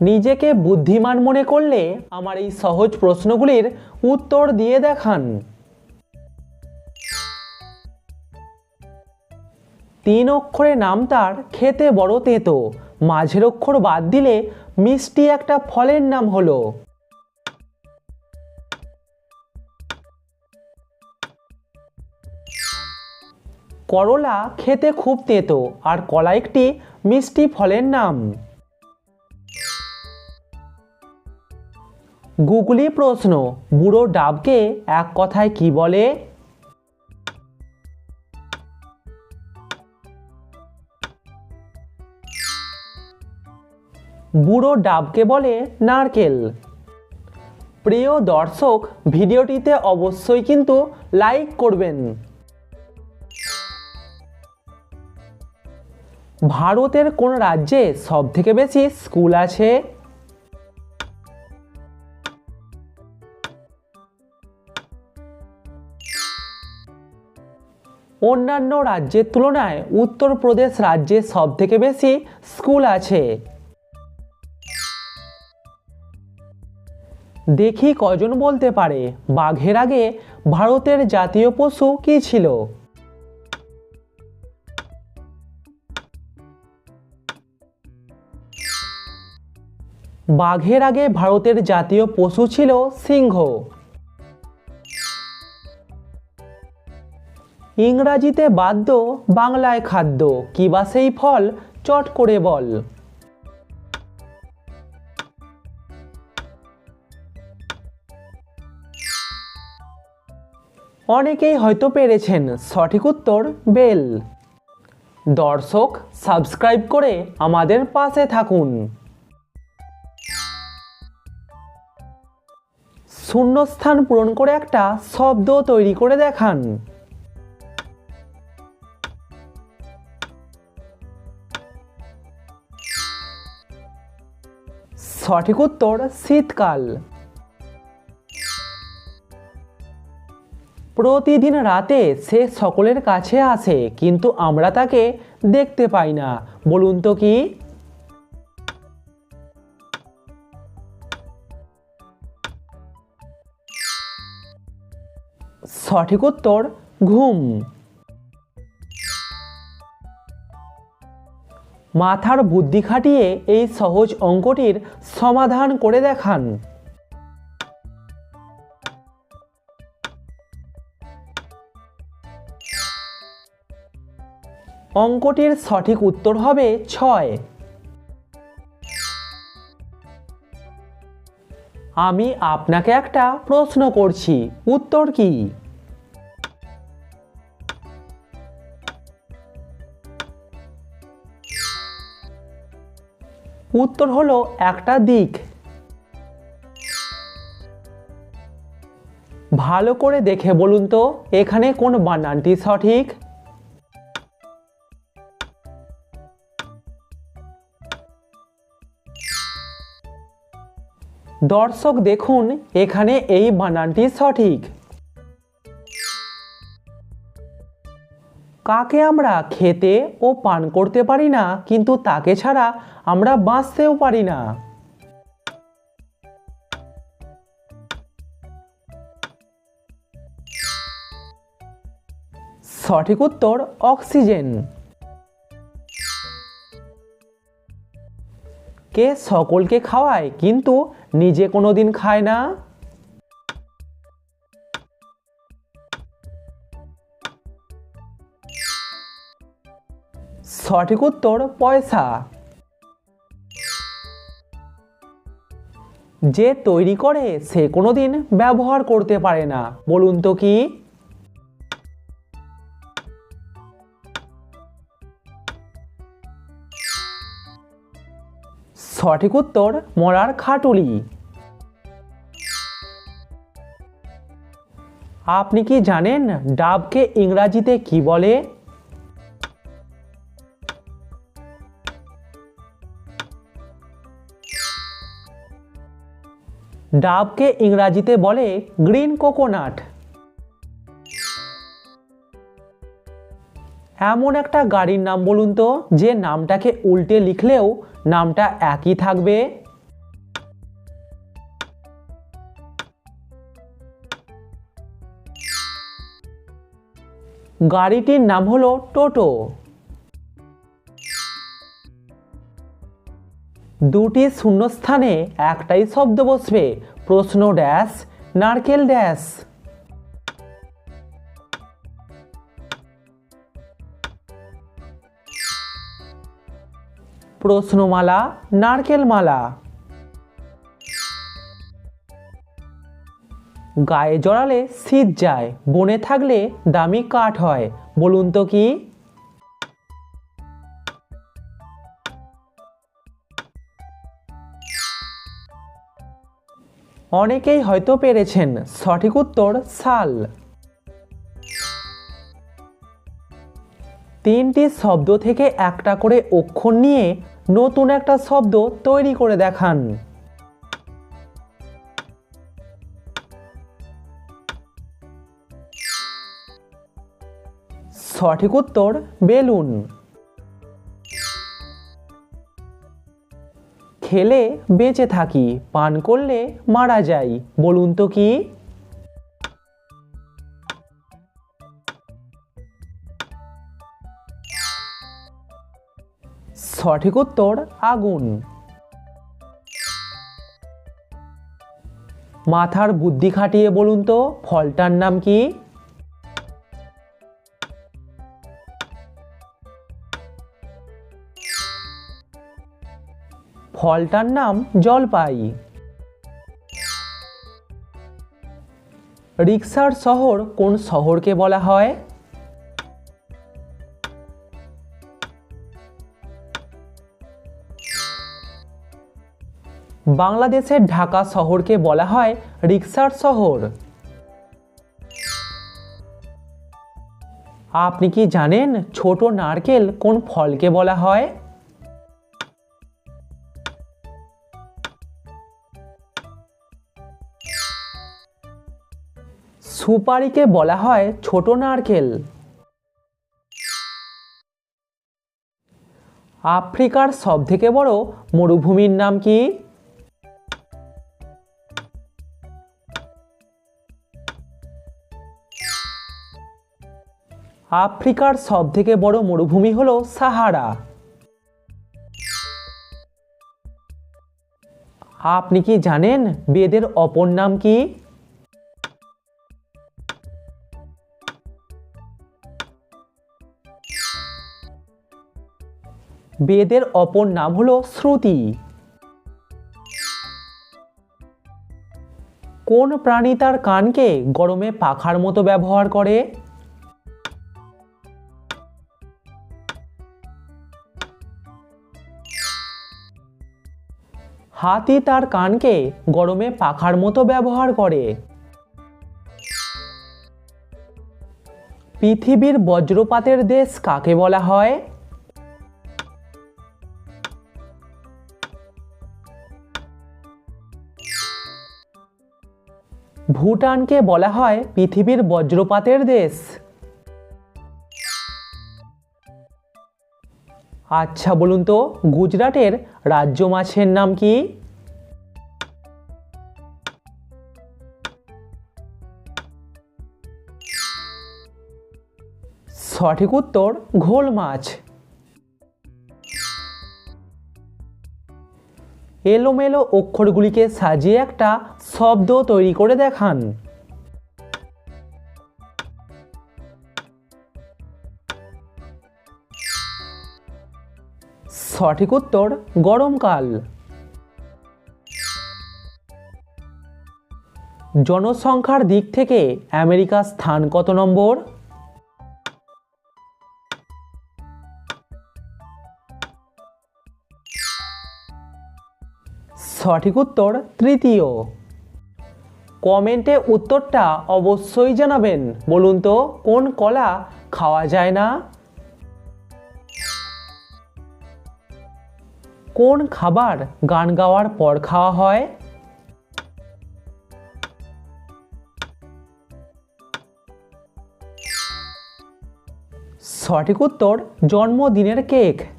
নিজেকে বুদ্ধিমান মনে করলে আমার এই সহজ প্রশ্নগুলির উত্তর দিয়ে দেখান। তিন অক্ষরে নাম তার খেতে বড় তেতো, মাঝের অক্ষর বাদ দিলে মিষ্টি একটা ফলের নাম হলো। করলা খেতে খুব তেতো, আর কলা একটি মিষ্টি ফলের নাম। গুগলি প্রশ্ন, বুড়ো ডাবকে এক কথায় কি বলে? বুড়ো ডাবকে বলে নারকেল। প্রিয় দর্শক, ভিডিওটিতে অবশ্যই কিন্তু লাইক করবেন। ভারতের কোন রাজ্যে সব থেকে বেশি স্কুল আছে? অন্যান্য রাজ্যের তুলনায় উত্তরপ্রদেশ রাজ্যে সব থেকে বেশি স্কুল আছে। দেখি কজন বলতে পারে, বাঘের আগে ভারতের জাতীয় পশু কী ছিল? বাঘের আগে ভারতের জাতীয় পশু ছিল সিংহ। ইংরাজিতে বাদ্য, বাংলায় খাদ্য। কি বা সেই ফল? চট করে বল। অনেকেই হয়তো পেরেছেন সঠিক উত্তর বেল। দর্শক, সাবস্ক্রাইব করে আমাদের পাশে থাকুন। শূন্যস্থান পূরণ করে একটা শব্দ তৈরি করে দেখান। সঠিক উত্তর শীতকাল। প্রতিদিন রাতে সে সকলের কাছে আসে, কিন্তু আমরা তাকে দেখতে পাই না। বলুন তো কি? সঠিক উত্তর ঘুম। মাথার বুদ্ধি খাটিয়ে এই সহজ অঙ্কটির সমাধান করে দেখান। অঙ্কটির সঠিক উত্তর হবে ছয়। আমি আপনাকে একটা প্রশ্ন করছি, উত্তর কি? উত্তর হলো একটা দিক। ভালো করে দেখে বলুন তো, এখানে কোন বানানটি সঠিক? দর্শক দেখুন, এখানে এই বানানটি সঠিক। কাকে আমরা খেতে ও পান করতে পারি না, কিন্তু তাকে ছাড়া আমরা বাঁচতেও পারি না। সঠিক উত্তর, অক্সিজেন। কে সকলকে খাওয়ায়, কিন্তু নিজে কোনো দিন খায় না? সঠিক উত্তর, পয়সা। যে তৈরি করে সে কোনোদিন ব্যবহার করতে পারে না। বলুন তো কি? সঠিক উত্তর, মরার খাটুলি। আপনি কি জানেন ডাবকে ইংরাজিতে কি বলে? ডাবকে ইংরাজিতে বলে গ্রিন কোকোনাট। এমন একটা গাড়ির নাম বলুন তো, যে নামটাকে উল্টে লিখলেও নামটা একই থাকবে। গাড়িটির নাম হলো টোটো। দুটি শূন্যস্থানে একটাই শব্দ বসবে। প্রশ্ন ড্যাশ নারকেল ড্যাশ প্রশ্নমালা নারকেল মালা গায়ে জড়ালে শীত যায়, বনে থাকলে দামি কাঠ হয়। বলুন তো কি? অনেকেই হয়তো পেরেছেন সঠিক উত্তর সাল। তিনটি শব্দ থেকে একটা করে অক্ষর নিয়ে নতুন একটা শব্দ তৈরি করে দেখান। সঠিক উত্তর বেলুন। খেলে বেঁচে থাকি, পান করলে মারা যাই, বলুন তো কি? সঠিক উত্তর, আগুন। মাথার বুদ্ধি খাটিয়ে বলুন তো, ফলটার নাম কি? ফলটার নাম জলপাই। রিক্সার শহর কোন শহরকে বলা হয়? বাংলাদেশের ঢাকা শহরকে বলা হয় রিক্সার শহর। আপনি কি জানেন ছোট নারকেল কোন ফলকে বলা হয়? সুপারিকে বলা হয় ছোট নারকেল। আফ্রিকার সবথেকে বড় মরুভূমির নাম কি? আফ্রিকার সবথেকে বড় মরুভূমি হলো সাহারা। আপনি কি জানেন বেদের অপর নাম কি? বেদের অপর নাম হলো শ্রুতি। কোন প্রাণী তার কানকে গরমে পাখার মতো ব্যবহার করে? হাতি তার কানকে গরমে পাখার মতো ব্যবহার করে। পৃথিবীর বজ্রপাতের দেশ কাকে বলা হয়? ভুটানকে বলা হয় পৃথিবীর বজ্রপাতের দেশ। আচ্ছা বলুন তো, গুজরাটের রাজ্য মাছের নাম কি? সঠিক উত্তর, ঘোল মাছ। এলোমেলো অক্ষরগুলিকে সাজিয়ে একটা শব্দ তৈরি করে দেখান। সঠিক উত্তর গরমকাল জনসংখ্যার দিক থেকে আমেরিকার স্থান কত নম্বর? সঠিক উত্তর তৃতীয়। কমেন্টে উত্তরটা অবশ্যই জানাবেন। বলুন তো, কোন কলা খাওয়া যায় না? কোন খাবার গান গাওয়ার পর খাওয়া হয়? সঠিক উত্তর, জন্মদিনের কেক।